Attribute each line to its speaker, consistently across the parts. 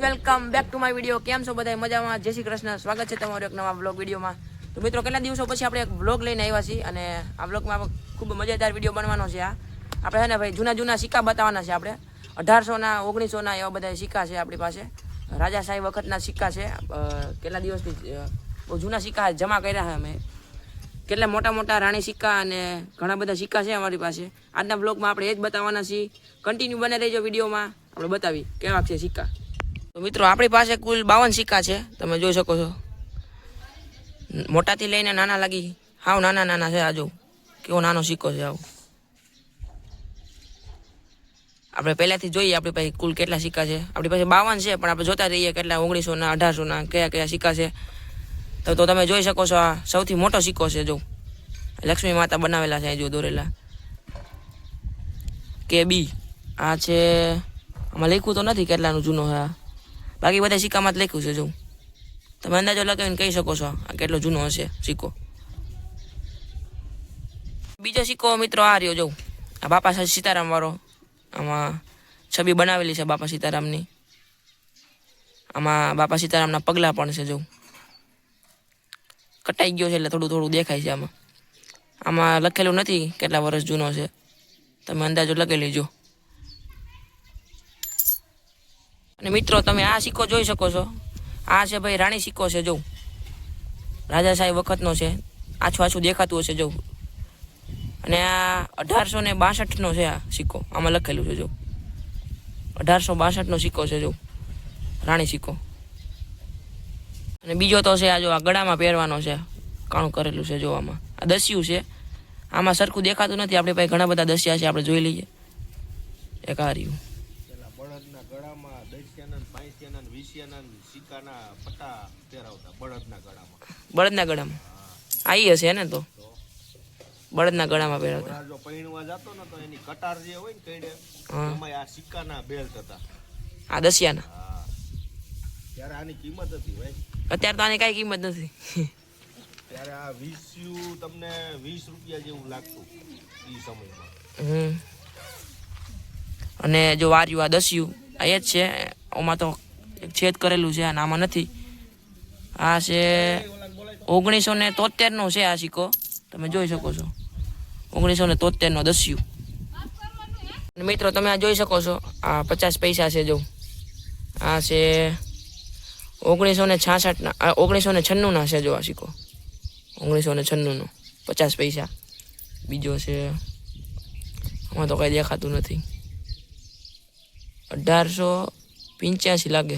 Speaker 1: Welcome back to my video કેમ છો બધા મજામાં? જય શ્રી કૃષ્ણ. સ્વાગત છે તમારું એક નવા બ્લોગ વિડીયોમાં. તો મિત્રો, કેટલા દિવસો પછી આપણે એક બ્લોગ લઈને આવ્યા છીએ અને આ બ્લોગમાં ખૂબ મજેદાર વીડિયો બનવાનો છે આ. આપણે છે ને ભાઈ, જૂના જૂના સિક્કા બતાવવાના છે આપણે. અઢારસોના, ઓગણીસોના એવા બધા સિક્કા છે આપણી પાસે. રાજા સાહેબ વખતના સિક્કા છે. કેટલા દિવસથી બહુ જૂના સિક્કા જમા કર્યા છે અમે. કેટલા મોટા મોટા રાણી સિક્કા અને ઘણા બધા સિક્કા છે અમારી પાસે. આજના બ્લોગમાં આપણે એ જ બતાવવાના છીએ. કન્ટિન્યુ બને રહેજો વિડીયોમાં. આપણે બતાવી કેવા છે સિક્કા. તો મિત્રો, આપણી પાસે કુલ બાવન સિક્કા છે. તમે જોઈ શકો છો. મોટાથી લઈને નાના લાગી હાવ નાના નાના છે આજુ. કેવો નાનો સિક્કો છે આવો. આપણે પહેલાંથી જોઈએ આપણી પાસે કુલ કેટલા સિક્કા છે. આપણી પાસે બાવન છે, પણ આપણે જોતા રહીએ કેટલા ઓગણીસોના અઢારસોના કયા કયા સિક્કા છે. તો તો તમે જોઈ શકો છો આ સૌથી મોટો સિક્કો છે, જો. લક્ષ્મી માતા બનાવેલા છે જો દોરેલા. કે બી, આ છે, આમાં લખ્યું તો નથી કેટલાનું જૂનો છે બાકી બધા સિક્કામાં જ લખ્યું છે, જો. તમે અંદાજો લગાવીને કહી શકો છો આ કેટલો જૂનો હશે સિક્કો. બીજો સિક્કો મિત્રો આ રહ્યો, જો. આ બાપા સીતારામ વાળો આમાં છબી બનાવેલી છે બાપા સીતારામની. આમાં બાપા સીતારામના પગલાં પણ છે, જો. કટાઈ ગયો છે એટલે થોડું થોડું દેખાય છે આમાં. આમાં લખેલું નથી કેટલા વર્ષ જૂનો છે. તમે અંદાજો લખી લેજો. અને મિત્રો, તમે આ સિક્કો જોઈ શકો છો. આ છે ભાઈ રાણી સિક્કો છે, જો. રાજા સાહેબ વખતનો છે. આછું આછું દેખાતું હશે, જો. અને આ અઢારસો ને બાસઠનો છે આ સિક્કો. આમાં લખેલું છે, જો. અઢારસો બાસઠનો સિક્કો છે, જો. રાણી સિક્કો. અને બીજો તો છે આ જો આ ગળામાં પહેરવાનો છે કાણું કરેલું છે જોવામાં. આ દસ્યું છે. આમાં સરખું દેખાતું નથી. આપણી પાસે ઘણા બધા દસ્યા છે. આપણે જોઈ લઈએ. એક આ રહ્યું.
Speaker 2: બળદના ગળામાં દસ્યાના પાંચિયાના વીસિયાના સિક્કાના પટ્ટા પહેરાવતા બળદના ગળામાં.
Speaker 1: બળદના ગળામાં. આવી હશે ને તો. બળદના ગળામાં પહેરાવતા.
Speaker 2: જો પૈણવા જતો ને તો એની કટાર જે હોય ને કઈડે. એમાં આ સિક્કાના બેલ્ટ હતા.
Speaker 1: આ દસિયાના.
Speaker 2: ત્યારે આની કિંમત હતી ભાઈ.
Speaker 1: અત્યારે તો આની કાંઈ કિંમત નથી.
Speaker 2: ત્યારે આ વીસ્યું તમને વીસ રૂપિયા જેવું લાગતું એ સમયમાં.
Speaker 1: હમ. અને જો વાર્યું આ દસ્યું આ એ જ છે આમાં તો છેદ કરેલું છે અને આમાં નથી. આ છે ઓગણીસો ને તોતેરનો છે આ સિક્કો. તમે જોઈ શકો છો. ઓગણીસો ને તોતેરનો દસ્યું. મિત્રો તમે આ જોઈ શકો છો આ પચાસ પૈસા છે જો. આ છે ઓગણીસો ને છાસઠના ઓગણીસો ને છન્નુંના છે જો આ સિક્કો. ઓગણીસો ને છન્નુંનો, પચાસ પૈસા. બીજો છે, આમાં તો કાંઈ દેખાતું નથી. અઢારસો પંચ્યાસી લાગે.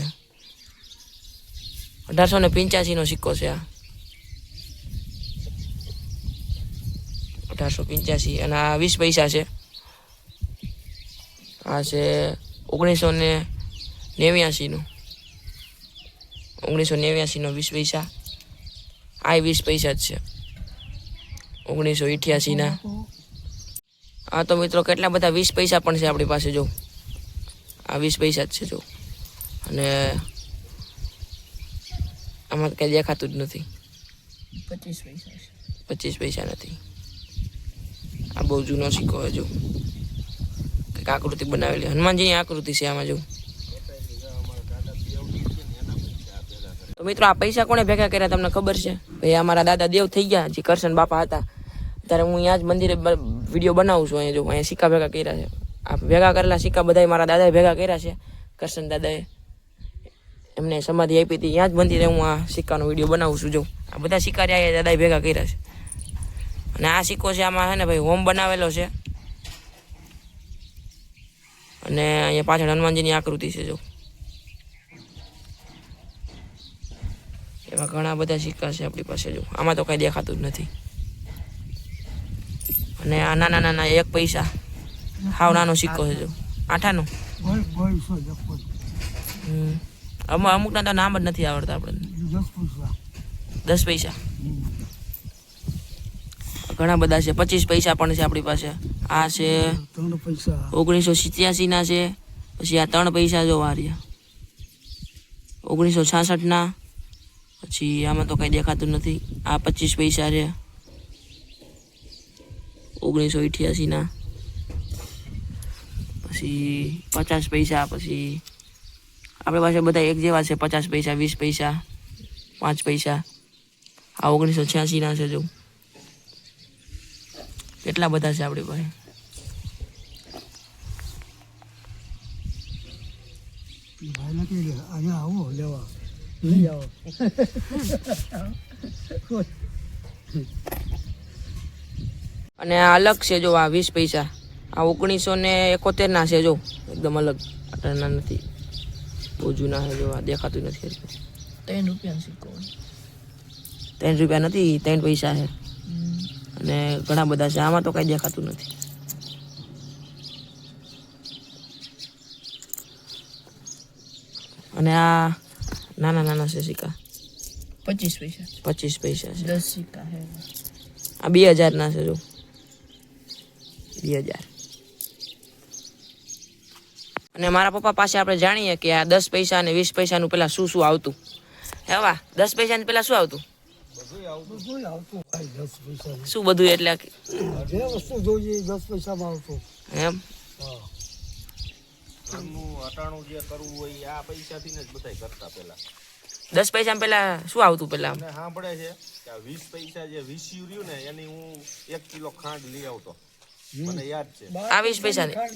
Speaker 1: અઢારસો ને પંચ્યાસીનો સિક્કો છે આ. અઢારસો પંચ્યાસી, અને આ વીસ પૈસા છે. આ છે ઓગણીસો ને નેવ્યાસી નો ઓગણીસો નેવ્યાસીનો વીસ પૈસા. આ વીસ પૈસા જ છે. ઓગણીસો અઠ્યાસીના આ તો મિત્રો કેટલા બધા વીસ પૈસા પણ છે આપણી પાસે જો. આ વીસ પૈસા જ છે જો. અને આમાં કંઈ દેખાતું જ નથી.
Speaker 3: પચીસ પૈસા
Speaker 1: પચીસ પૈસા નથી. આ બહુ જૂનો સિક્કો હજુ કંઈક આકૃતિ બનાવેલી. હનુમાનજીની આકૃતિ છે આમાં જો. તો મિત્રો, આ પૈસા કોણે ભેગા કર્યા તમને ખબર છે? ભાઈ અમારા દાદા દેવ થઈ ગયા, જે કરશન બાપા હતા. ત્યારે હું અહીંયા જ મંદિરે વીડિયો બનાવું છું, અહીંયા જો, અહીંયા સિક્કા ભેગા કર્યા છે. આ ભેગા કરેલા સિક્કા બધા મારા દાદાએ ભેગા કર્યા છે, કરશન દાદાએ. એમને સમાધિ આપી હતી ત્યાં જ મંદિરે હું આ સિક્કાનો વીડિયો બનાવું છું, જો. આ બધા સિક્કા રહ્યા દાદાએ ભેગા કર્યા છે. અને આ સિક્કો છે, આમાં છે ને ભાઈ, હોમ બનાવેલો છે. અને અહીંયા પાછળ હનુમાનજીની આકૃતિ છે, જો. એવા ઘણા બધા સિક્કા છે આપણી પાસે જો. આમાં તો કઈ દેખાતું જ નથી. અને આ નાના નાના એક પૈસા. હાવ નાનો સિક્કો છે જો. આઠાનો. અમુક અમુકના તો નામ જ નથી આવડતા આપણને.
Speaker 3: દસ પૈસા?
Speaker 1: ઘણા બધા છે. પચીસ પૈસા પણ છે આપણી પાસે. આ છે
Speaker 3: ત્રણ પૈસા.
Speaker 1: ઓગણીસો સિત્યાસીના છે. પછી આ ત્રણ પૈસા જો વાર્યા. ઓગણીસો છાસઠના. પછી આમાં તો કંઈ દેખાતું નથી. આ પચીસ પૈસા છે. ઓગણીસો અઠ્યાસીના. પછી પચાસ પૈસા, પછી આપણી પાસે બધા એક જેવા છે. પચાસ પૈસા, વીસ પૈસા, પાંચ પૈસા. આ ઓગણીસો છ્યાસીના છે જો. કેટલા બધા છે આપણી પાસે?
Speaker 3: આવો, લેવા. લઈ
Speaker 1: અને આ અલગ છે જો આ વીસ પૈસા. આ ઓગણીસો ને એકોતેરના છે જો. એકદમ અલગ. આટલા નથી. બહુ જૂના છે જો. આ દેખાતું નથી
Speaker 3: ત્રણ રૂપિયા સિક્કો
Speaker 1: ત્રણ રૂપિયા નથી ત્રણ પૈસા છે. અને ઘણા બધા છે. આમાં તો કાંઈ દેખાતું નથી. અને આ નાના નાના છે સિક્કા
Speaker 3: પચીસ પૈસા.
Speaker 1: પચીસ પૈસા છે.
Speaker 3: દસ સિક્કા હે.
Speaker 1: આ બે હજારના છે જો. બે હજાર. અને મારા પપ્પા પાસે આપણે જાણીએ કે આ દસ પૈસા અને વીસ પૈસાનું પેલા શું શું આવતું. હેવા દસ પૈસાનું પેલા શું આવતું?
Speaker 3: પૈસા
Speaker 1: શું બધું એટલે એમ?
Speaker 2: ઘરનું અટાણું જે કરવું હોય એ આ પૈસાથી જ બધાય કરતા પેલા
Speaker 1: દસ પૈસા પેલા શું આવતું પેલા
Speaker 2: મને સાંભળે છે કે વીસ પૈસા જે વીસ રહ્યું ને એની હું એક કિલો ખાંડ લઈ આવતો. મને યાદ છે.
Speaker 1: આ વીસ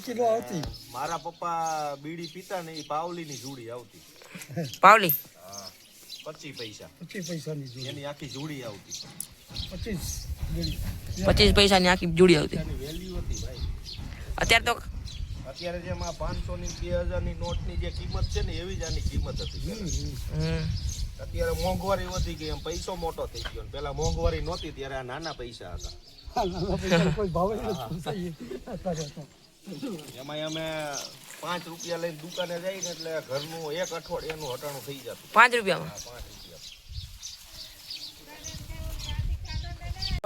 Speaker 3: કિલો આવતી.
Speaker 2: મારા પપ્પા બીડી પીતા ને એ પાવલી ની જોડી આવતી.
Speaker 1: પાવલી?
Speaker 2: પચીસ પૈસા.
Speaker 3: પચીસ પૈસા ની
Speaker 2: એની આખી જોડી આવતી.
Speaker 3: પચીસ
Speaker 1: પચીસ પૈસા ની આખી જોડી આવતી.
Speaker 2: વેલ્યુ હતી ભાઈ.
Speaker 1: અત્યારે તો
Speaker 2: અત્યારે જેમ આ પાંચસો ની બે હજારની નોટની જે કિંમત છે ને એવી જ આની કિંમત હતી અત્યારે મોંઘવારી વધી ગઈ એમ પૈસો મોટો થઈ ગયો ને. પેલા મોંઘવારી નહોતી ત્યારે આ નાના પૈસા હતા.
Speaker 3: કોઈ ભાવ જ.
Speaker 2: એમાં અમે પાંચ રૂપિયા લઈને દુકાને જઈએ ને એટલે ઘરનું એક અઠવાડિયાનું હટાણું થઈ જતું.
Speaker 1: પાંચ રૂપિયામાં?
Speaker 2: પાંચ રૂપિયા.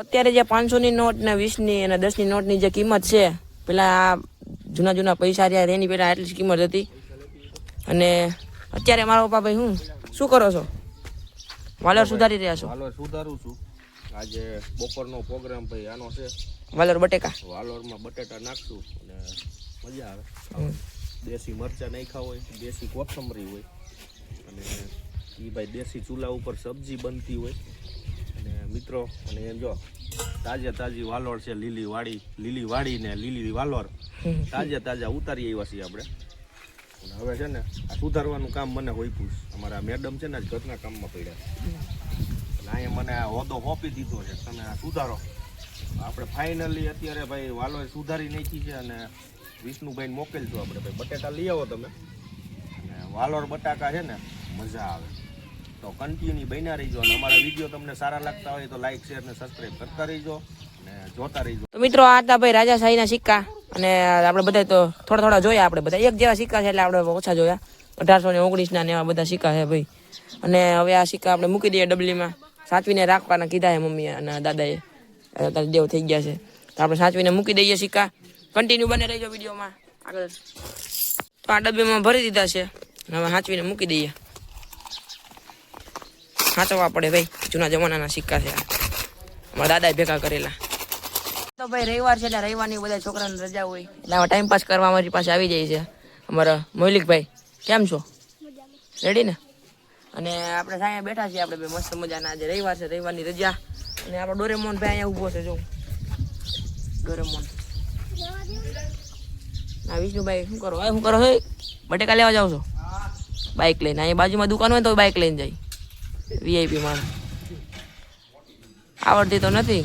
Speaker 1: અત્યારે જે પાંચસોની નોટ ને વીસની અને દસની નોટની જે કિંમત છે પેલા આ જૂના જૂના પૈસા રહ્યા એની પહેલાં આટલી જ કિંમત હતી. અને અત્યારે મારા પપ્પા ભાઈ હું? શું કરો છો? વાલર સુધારી રહ્યા છો.
Speaker 2: વાલર સુધારું છું. આજે બપોરનો પ્રોગ્રામ ભાઈ આનો છે.
Speaker 1: વાલર બટેકા.
Speaker 2: વાલરમાં બટેટા નાખશું અને મજા આવે. દેશી મરચાં નાખ્યા હોય દેશી કોથમરી હોય. અને એ ભાઈ દેશી ચૂલા ઉપર સબ્જી બનતી હોય. અને મિત્રો અને એમ જો તાજે તાજી વાલોર છે લીલી વાડી લીલી વાડી ને લીલી વાલોર. તાજે તાજા ઉતારી આવ્યા છીએ આપણે. અને હવે છે ને આ સુધારવાનું કામ મને હોય પૂછ અમારા મેડમ છે ને આજ ઘરના કામમાં પડ્યા અને અહીંયા મને આ હોદો હોપી દીધો છે તમે આ સુધારો. આપણે ફાઇનલી અત્યારે ભાઈ વાલોએ સુધારી નાખી છે અને વિષ્ણુભાઈને મોકલજો આપણે. ભાઈ બટેટા લઈ આવો તમે. અને વાલોર બટાકા છે ને મજા આવે. તો કન્ટિન્યુ બન્યા રહીજો અને અમારા વીડિયો તમને સારા લાગતા હોય તો લાઈક શેર અને સબસ્ક્રાઈબ કરતા રહીજો અને જોતા રહીજો.
Speaker 1: તો મિત્રો, આ હતા ભાઈ રાજાશાહીના સિક્કા અને આપણે બધા તો થોડા થોડા જોયા આપણે બધા એક જેવા સિક્કા છે એટલે આપણે ઓછા જોયા. અઢારસો ને ઓગણીસના ને એવા બધા સિક્કા છે ભાઈ. અને હવે આ સિક્કા આપણે મૂકી દઈએ ડબલીમાં સાચવીને રાખવાના કીધા છે મમ્મી અને દાદાએ. અત્યારે દેવ થઈ ગયા છે. તો આપણે સાચવીને મૂકી દઈએ સિક્કા. કન્ટિન્યુ બને રહેજો વિડીયોમાં. આગળ. તો આ ડબ્બીમાં ભરી દીધા છે. હવે સાચવીને મૂકી દઈએ. સાચવવા પડે ભાઈ. જૂના જમાનાના સિક્કા છે. અમારા દાદાએ ભેગા કરેલા. તો ભાઈ રવિવાર છે એટલે રવિવારની બધા છોકરાને રજા હોય. એટલે આવા ટાઈમ પાસ કરવા અમારી પાસે આવી જાય છે. અમારા મૌલિકભાઈ, કેમ છો? રેડી ને? અને આપણે સાયા બેઠા છીએ આપણે બે મસ્ત મજાના. આજે રવિવાર છે, રવિવારની રજા. અને આપણો ડોરેમોન ભાઈ અહીંયા ઊભો છે, જો. ડોરેમોન. ના વિષ્ણુભાઈ, શું કરો? હવે શું કરો? હે? બટેકા લેવા જાવ છો? બાઇક લઈને. અહીંયા બાજુમાં દુકાન હોય તો બાઇક લઈને જાય. વીઆઈપી માણસ આવડતી તો નથી.